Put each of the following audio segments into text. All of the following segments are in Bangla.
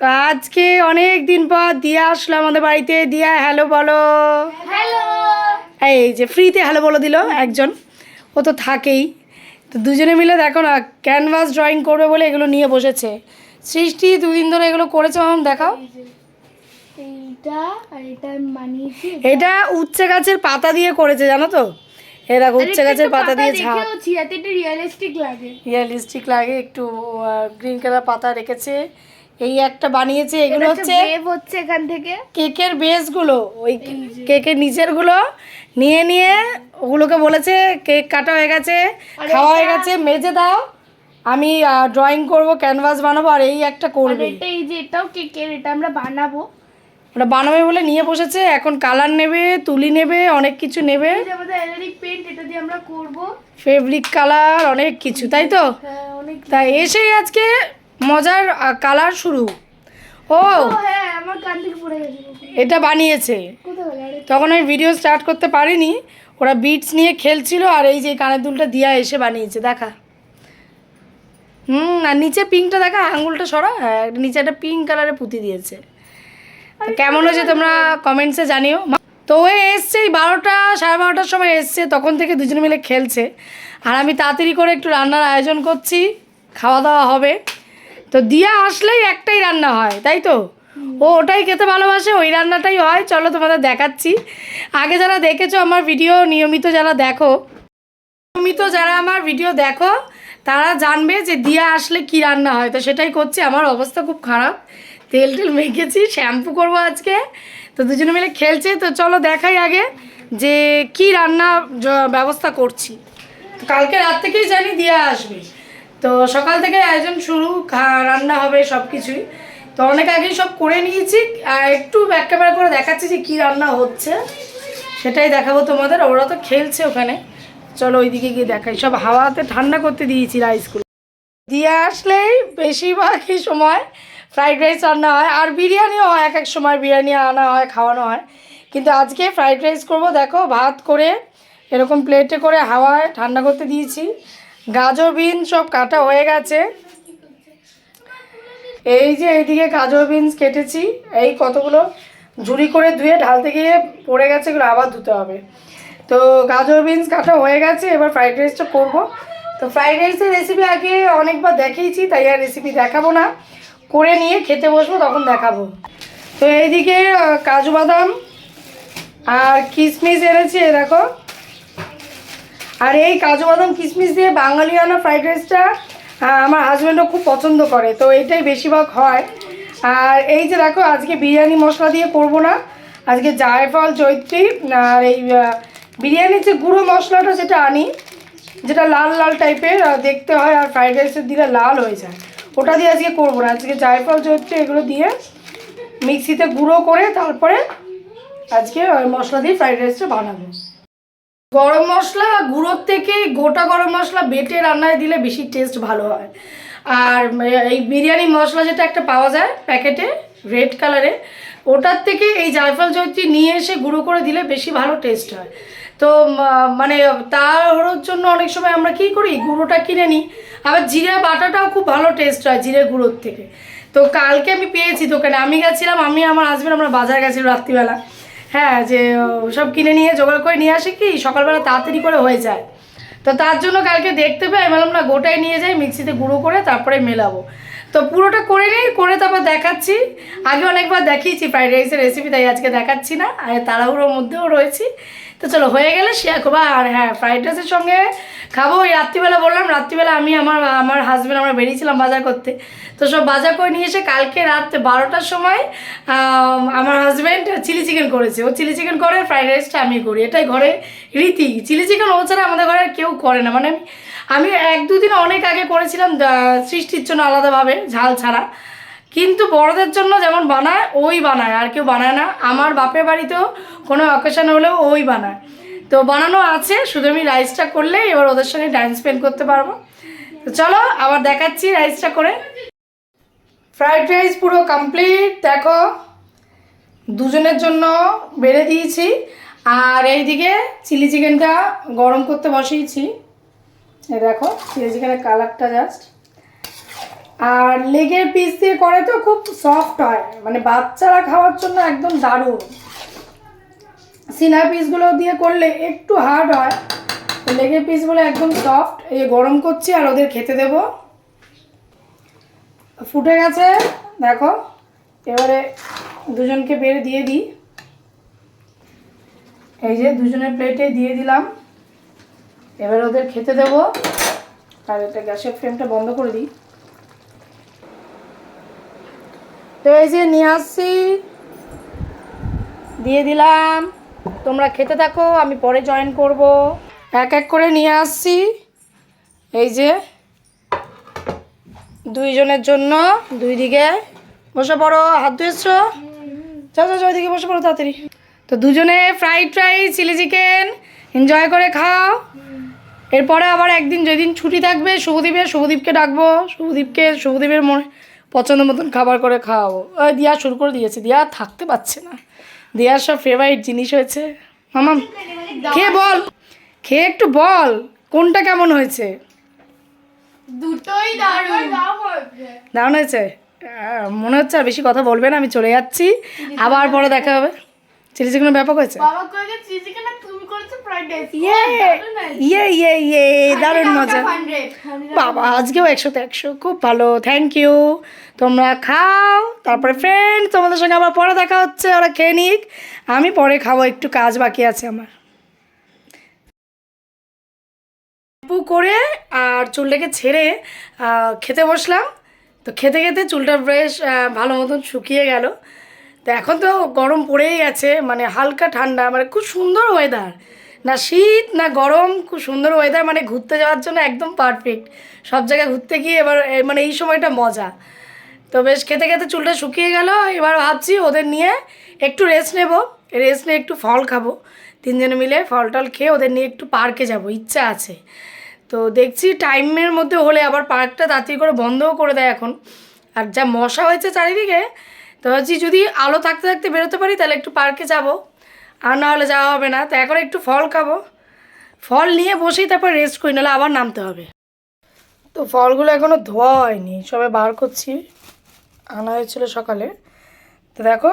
তো আজকে অনেক দিন পর দিয়া আসলো আমাদের বাড়িতে। দিয়া হ্যালো বলো। হ্যালো। এই যে ফ্রিতে হ্যালো বলো দিল একজন। ও তো থাকেই। তো দুজনে মিলে দেখো না ক্যানভাস ড্রয়িং করবে বলে এগুলো নিয়ে বসেছে। সৃষ্টি দুদিন ধরে এগুলো করেছে মাম দেখাও। এইটা আর এটা উচ্ছে গাছের পাতা দিয়ে করেছে জানো তো? এ দেখো উচ্ছে গাছের পাতা দিয়ে ঝাঁপ রিয়েলিস্টিক লাগে। রিয়ালিস্টিক লাগে একটু গ্রিন কালার পাতা রেখেছে। এই একটা বানিয়েছে এগুলো হচ্ছে হচ্ছে এখান থেকে। কেকের বেসগুলো ওই কেকের নিচেরগুলো নিয়ে নিয়ে ওগুলোকে বলেছে কেক কাটা হয়ে গেছে খাওয়া হয়ে গেছে মেজে দাও আমি ড্রয়িং করব ক্যানভাস বানাবো আর এই একটা করবে। এটা এই যে এটাও কেকের এটা আমরা বানাবো। ওটা বানাবে বলে নিয়ে বসেছে এখন কালার নেবে তুলি নেবে অনেক কিছু নেবে। এই আমাদের অ্যালারিক পেন্ট এটা দিয়ে আমরা করব। ফেব্রিক কালার অনেক কিছু তাই তো? হ্যাঁ তাই এসেই আজকে মজার কালার শুরু। ও। হ্যাঁ এটা বানিয়েছে। তখন আমি ভিডিও স্টার্ট করতে পারিনি। ওরা বিটস নিয়ে খেলছিল আর এই যে কানের দুলটা দিয়া এসে বানিয়েছে দেখা। হুম আর নিচে পিঙ্কটা দেখা আঙুলটা সরা হ্যাঁ নিচে একটা পিঙ্ক কালারে পুঁতি দিয়েছে। কেমন হয়েছে তোমরা কমেন্টসে জানিও। তো ও এসছে এই বারোটা সাড়ে বারোটার সময় এসছে তখন থেকে দুজনে মিলে খেলছে। আর আমি তাড়াতাড়ি করে একটু রান্নার আয়োজন করছি খাওয়া দাওয়া হবে। তো দিয়া আসলেই একটাই রান্না হয় তাই তো? ও ওটাই খেতে ভালোবাসে ওই রান্নাটাই হয়। চলো তোমাদের দেখাচ্ছি। আগে যারা দেখেছ আমার ভিডিও নিয়মিত যারা দেখো নিয়মিত যারা আমার ভিডিও দেখো তারা জানবে যে দিয়া আসলে কি রান্না হয়। তো সেটাই করছি আমার অবস্থা খুব খারাপ। তেল টেল মেখেছি শ্যাম্পু করব আজকে। তো দুজনে মিলে খেলছে তো চলো দেখাই আগে যে কি রান্না ব্যবস্থা করছি। কালকে রাত থেকেই জানি দিয়া আসবে। তো সকাল থেকে আয়োজন শুরু রান্না হবে সব কিছুই তো অনেক আগেই সব করে নিয়েছি, আর একটু ব্যাক ক্যামেরা করে দেখাচ্ছি যে কী রান্না হচ্ছে। সেটাই দেখাবো তোমাদের, ওরা তো খেলছে ওখানে। চলো ওইদিকে গিয়ে দেখাই, সব হাওয়াতে ঠান্ডা করতে দিয়েছি রাইসগুলো দিয়ে আসলেই বেশিরভাগই সময় ফ্রাইড রাইস রান্না হয়, আর বিরিয়ানিও হয়, এক এক সময় বিরিয়ানি আনা হয়, খাওয়ানো হয়। কিন্তু আজকে ফ্রাইড রাইস করব, দেখো ভাত করে এরকম প্লেটে করে হাওয়ায় ঠান্ডা করতে দিয়েছি। গাজর বিন সব কাটা হয়ে গেছে। এই যে এইদিকে গাজর বিনস কেটেছি। এই কতগুলো? ঝুড়ি করে ধুয়ে ঢালতে গিয়ে পড়ে গেছে, এগুলো আবার ধুতে হবে। তো গাজর বিনস কাটা হয়ে গেছে, এবার ফ্রাইড রাইসটা করব। তো ফ্রাইড রাইসের রেসিপি আগে অনেকবার দেখিয়েছি, তাই আর রেসিপি দেখাবো না। করে নিয়ে খেতে বসবো, তখন দেখাবো। তো এইদিকে কাজু বাদাম আর কিশমিশ এনেছি দেখো। আর এই কাজু বাদাম কিশমিশ দিয়ে বাঙালিয়ানা ফ্রাইড রাইসটা আমার হাজব্যান্ডও খুব পছন্দ করে, তো এইটাই বেশিরভাগ হয়। আর এই যে দেখো, আজকে বিরিয়ানি মশলা দিয়ে করব না, আজকে জায়ফল জৈত্রী আর এই বিরিয়ানির যে গুঁড়ো মশলাটা যেটা আনি, যেটা লাল লাল টাইপের দেখতে হয়, আর ফ্রাইড রাইসের দিলে লাল হয়ে যায়, ওটা দিয়ে আজকে করব না। আজকে জায়ফল জৈত্রী এগুলো দিয়ে মিক্সিতে গুঁড়ো করে তারপরে আজকে মশলা দিয়ে ফ্রাইড রাইসটা বানাবো। গরম মশলা, গুঁড়োর থেকে গোটা গরম মশলা বেটে রান্নায় দিলে বেশি টেস্ট ভালো হয়। আর এই বিরিয়ানি মশলা যেটা একটা পাওয়া যায় প্যাকেটে রেড কালারে ওটার থেকে এই জায়ফল জয়ত্রী নিয়ে এসে গুঁড়ো করে দিলে বেশি ভালো টেস্ট হয়। তো মানে তাড়াহুড়োর জন্য অনেক সময় আমরা কী করি, গুঁড়োটা কিনে নিই। আবার জিরে বাটাটাও খুব ভালো টেস্ট হয় জিরে গুঁড়োর থেকে। তো কালকে আমি পেয়েছি দোকানে, আমি গেছিলাম, আমি আমার হাজব্যান্ড আমরা বাজার গেছিলাম রাত্রিবেলা। হ্যাঁ যে সব কিনে নিয়ে, জোগাড় করে নিয়ে আসে কি, সকালবেলা তাড়াতাড়ি করে হয়ে যায়। তো তার জন্য কালকে দেখতে পাই বললাম না গোটাই নিয়ে যাই, মিক্সিতে গুঁড়ো করে তারপরে মেলাবো। তো পুরোটা করে নিই করে তারপর দেখাচ্ছি। আগে অনেকবার দেখিয়েছি, ফ্রাইড রাইসের রেসিপি তাই আজকে দেখাচ্ছি না। আর তাড়াহুড়োর মধ্যেও রয়েছি। তো চলো, হয়ে গেলে শেয়ার করব আর হ্যাঁ ফ্রাইড রাইসের সঙ্গে খাব। ওই রাত্রিবেলা বললাম, রাত্রিবেলা আমি আমার আমার হাজব্যান্ড আমরা বেরিয়েছিলাম বাজার করতে। তো সব বাজার করে নিয়ে এসে কালকে রাত বারোটার সময় আমার হাজব্যান্ড চিলি চিকেন করেছে। ও চিলি চিকেন করে ফ্রাইড রাইসটা আমি করি। এটাই ঘরে রীতি। চিলি চিকেন ও ছাড়া আমাদের ঘরে কেউ করে না। মানে আমি এক দুদিন অনেক আগে করেছিলাম সৃষ্টির জন্য আলাদাভাবে, ঝাল ছাড়া। কিন্তু বড়দের জন্য যেমন বানায়, ওই বানায়, আর কেউ বানায় না। আমার বাপের বাড়িতেও কোনো অকেশন হলেও ওই বানায়। তো বানানো আছে, শুধু আমি রাইসটা করলে এবার ওদের সঙ্গে টাইম স্পেন্ড করতে পারব। তো চলো, আবার দেখাচ্ছি রাইসটা করে। ফ্রাইড রাইস পুরো কমপ্লিট দেখো। দুজনের জন্য বেড়ে দিয়েছি। আর এইদিকে চিলি চিকেনটা গরম করতে বসিয়েছি। দেখো চিলি চিকেনের কালারটা জাস্ট আর লেগের পিস দিয়ে করে তো খুব সফট হয়। মানে বাচ্চারা খাওয়ার জন্য একদম দারুণ। সিনা পিসগুলো দিয়ে করলে একটু হার্ড হয়। লেগের পিসগুলো একদম সফট এই গরম করছি আর ওদের খেতে দেব। ফুটে গেছে, দেখো। এবারে দুজনকে বেড়ে দিয়ে দিই। এই যে দুজনের প্লেটে দিয়ে দিলাম। এবার ওদের খেতে দেব। আর এটা গ্যাসের ফ্লেমটা বন্ধ করে দিই। তো এই যে নিয়ে আসছি। দিয়ে দিলাম। তোমরা খেতে থাকো, আমি পরে জয়েন করব। এক এক করে নিয়ে আসছি। এই যে দুইজনের জন্য দুই দিকে বসে পড়ো, হাত ধুয়েছো? যাও যাও ওইদিকে বসে পড়ো তাড়াতাড়ি। তো দুজনে fried rice chilli chicken enjoy করে খাও। এরপরে আবার একদিন যেদিন ছুটি থাকবে, শুভদীপের, শুভদীপকে ডাকবো। শুভদীপকে, শুভদীপের মনে পছন্দ মতন খাবার করে খাওয়াবো। ওই দিয়া শুরু করে দিয়েছে দিয়া থাকতে পারছে না। দিয়ার সব ফেভারিট জিনিস হয়েছে। মামাম খেয়ে বল খেয়ে একটু বল কোনটা কেমন হয়েছে? দুটোই দারুণ। দারুণ হয়েছে? মনে হচ্ছে আর বেশি কথা বলবে না আমি চলে যাচ্ছি। আবার পরে দেখা হবে। চিলি চিকেনের ব্যাপক হয়েছে? ইয়ে ইয়ে ইয়ে দারুণ মজা। বাবা আজকেও একশোতে একশো খুব ভালো। থ্যাংক ইউ তোমরা খাও। তারপরে ফ্রেন্ড তোমাদের সঙ্গে আবার পরে দেখা হচ্ছে ওরা খেয়ে নিক। আমি পরে খাব একটু কাজ বাকি আছে আমার। শ্যাম্পু করে আর চুলটাকে ছেড়ে খেতে বসলাম। তো খেতে খেতে চুলটা বেশ ভালো মতন শুকিয়ে গেল। তো এখন তো গরম পড়েই গেছে মানে হালকা ঠান্ডা মানে খুব সুন্দর ওয়েদার না শীত, না গরম, খুব সুন্দর ওয়েদার মানে ঘুরতে যাওয়ার জন্য একদম পারফেক্ট সব জায়গায় ঘুরতে গিয়ে এবার মানে এই সময়টা মজা। তো বেশ, খেতে খেতে চুলটা শুকিয়ে গেল, এবার ভাবছি ওদের নিয়ে একটু রেস্ট নেব। রেস্ট নিয়ে একটু ফল খাব। তিনজনে মিলে ফল টল খেয়ে ওদের নিয়ে একটু পার্কে যাব, ইচ্ছা আছে। তো দেখছি টাইমের মধ্যে হলে আবার পার্কটা তাড়াতাড়ি করে বন্ধও করে দেয় এখন। আর যা মশা হয়েছে চারিদিকে, তো ভাবছি যদি আলো থাকতে থাকতে বেরোতে পারি, তাহলে একটু পার্কে যাব। আর না হলে যাওয়া হবে না। তো এখন একটু ফল খাব। ফল নিয়ে বসেই তারপর রেস্ট করি, নাহলে আবার নামতে হবে। তো ফলগুলো এখনও ধোয়া হয়নি, সবে বার করছি। আনা হয়েছিল সকালে। তো দেখো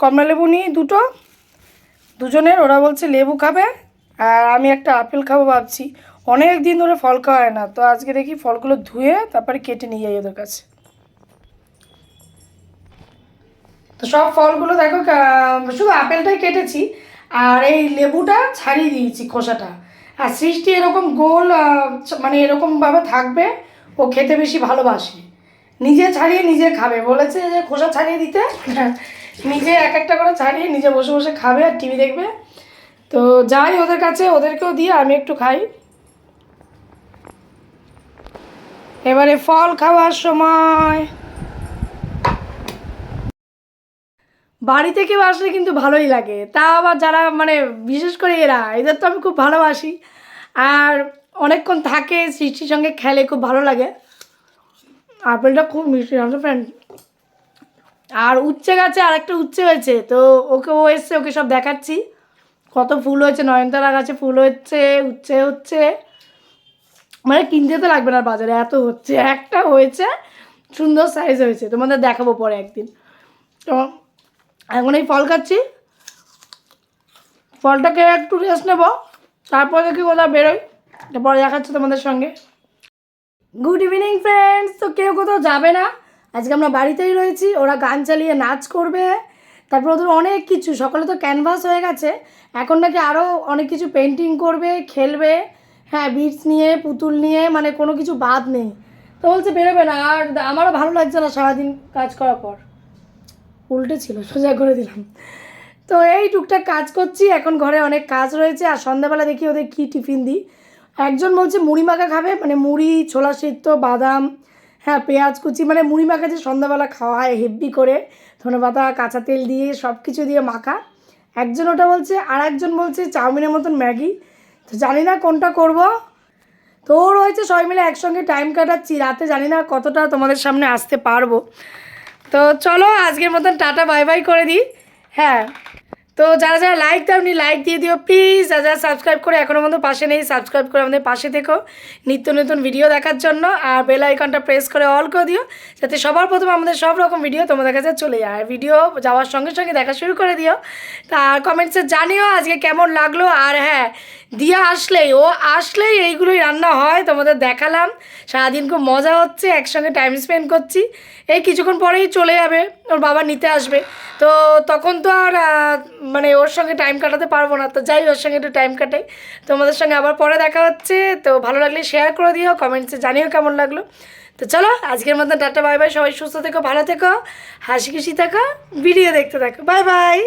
কমলা লেবু নিই দুটো। দুজনের, ওরা বলছে লেবু খাবে, আর আমি একটা আপেল খাব ভাবছি। অনেক দিন ধরে ফল খাওয়া হয় না। তো আজকে দেখি ফলগুলো ধুয়ে তারপরে কেটে নিয়ে যাই ওদের কাছে। তো সব ফলগুলো দেখো শুধু আপেলটাই কেটেছি, আর এই লেবুটা ছাড়িয়ে দিয়েছি খোসাটা। আর সৃষ্টি এরকম গোল মানে এরকমভাবে থাকবে, ও খেতে বেশি ভালোবাসে। নিজে ছাড়িয়ে নিজে খাবে। বলেছে যে খোসা ছাড়িয়ে দিতে, নিজে এক একটা করে ছাড়িয়ে নিজে বসে বসে খাবে আর টিভি দেখবে। তো যাই, ওদের কাছে ওদেরকেও দিয়ে আমি একটু খাই। এবারে ফল খাওয়ার সময়। বাড়িতে কেউ আসলে কিন্তু ভালোই লাগে। তা আবার যারা মানে বিশেষ করে এরা, এদের তো আমি খুব ভালোবাসি। আর অনেকক্ষণ থাকে সৃষ্টির সঙ্গে খেলে খুব ভালো লাগে। আপেলটা খুব মিষ্টি, জানো ফ্রেন্ড আর উচ্ছে গাছে আর একটা উচ্ছে হয়েছে, তো ওকে, ও এসছে, ওকে সব দেখাচ্ছি। কত ফুল হয়েছে নয়নতারা গাছে ফুল হচ্ছে, উচ্ছে হচ্ছে। মানে কিনতে তো লাগবে না বাজারে, এত হচ্ছে। একটা হয়েছে, সুন্দর সাইজ হয়েছে, তোমাদের দেখাবো পরে একদিন। তো এখন এই ফল খাচ্ছি। ফলটাকে একটু রেস্ট নেব। তারপর দেখি কোথাও বেরোই। তারপরে দেখাচ্ছি তোমাদের সঙ্গে। গুড ইভিনিং ফ্রেন্ডস তো কেউ কোথাও যাবে না। আজকে আমরা বাড়িতেই রয়েছি। ওরা গান চালিয়ে নাচ করবে। তারপর ওদের অনেক কিছু। সকালে তো ক্যানভাস হয়ে গেছে। এখন নাকি আরও অনেক কিছু পেন্টিং করবে, খেলবে। হ্যাঁ বিটস নিয়ে, পুতুল নিয়ে মানে কোনো কিছু বাদ নেই। তো বলছে বেরোবে না। আর আমারও ভালো লাগছে না সারাদিন কাজ করার পর। উল্টে ছিল, সোজা করে দিলাম। তো এই টুকটাক কাজ করছি, এখন ঘরে অনেক কাজ রয়েছে, আর সন্ধ্যাবেলা দেখি ওদের কী টিফিন দিই। একজন বলছে, মুড়ি মাখা খাবে? মানে মুড়ি, ছোলা সিদ্ধ, বাদাম হ্যাঁ পেঁয়াজ কুচি মানে মুড়ি মাখা যে সন্ধ্যাবেলা খাওয়া হয় হেভি করে ধনে পাতা কাঁচা তেল দিয়ে সব কিছু দিয়ে মাখা। একজন ওটা বলছে, আর একজন বলছে, চাউমিনের মতন ম্যাগি। তো জানি না কোনটা করব। তো রয়েছে সবাই মিলে একসঙ্গে টাইম কাটাচ্ছি, রাতে জানি না কতটা তোমাদের সামনে আসতে পারব। তো চলো আজকের মতন টাটা বাই বাই করে দিই। হ্যাঁ। তো যারা যারা লাইক দাওনি লাইক দিয়ে দিও প্লিজ যারা যারা সাবস্ক্রাইব করে এখনও মতো পাশে নেই সাবস্ক্রাইব করে আমাদের পাশে থেকো। নিত্য নতুন ভিডিও দেখার জন্য। আর বেল আইকনটা প্রেস করে অল করে দিও, যাতে সবার প্রথমে আমাদের সব রকম ভিডিও তোমাদের কাছে চলে যায়। আর ভিডিও যাওয়ার সঙ্গে সঙ্গে দেখা শুরু করে দিও। তা কমেন্টসে জানিও আজকে কেমন লাগল। আর হ্যাঁ দিয়া আসলেই, ও আসলেই এইগুলোই রান্না হয়, তোমাদের দেখালাম। সারাদিন খুব মজা হচ্ছে, একসঙ্গে টাইম স্পেন্ড করছি। এই কিছুক্ষণ পরেই চলে যাবে, ওর বাবা নিতে আসবে। তো তখন তো আর মানে ওর সঙ্গে টাইম কাটাতে পারব না। তো যাই ওর সঙ্গে একটু টাইম কাটাই। তোমাদের সঙ্গে আবার পরে দেখা হচ্ছে। তো ভালো লাগলে শেয়ার করে দিও কমেন্টসে জানিও কেমন লাগল। তো চলো, আজকের মতন টাটা বাই বাই সবাই সুস্থ থেকো, ভালো থেকো। হাসি খুশি থাকো ভিডিও দেখতে থাকো। Bye bye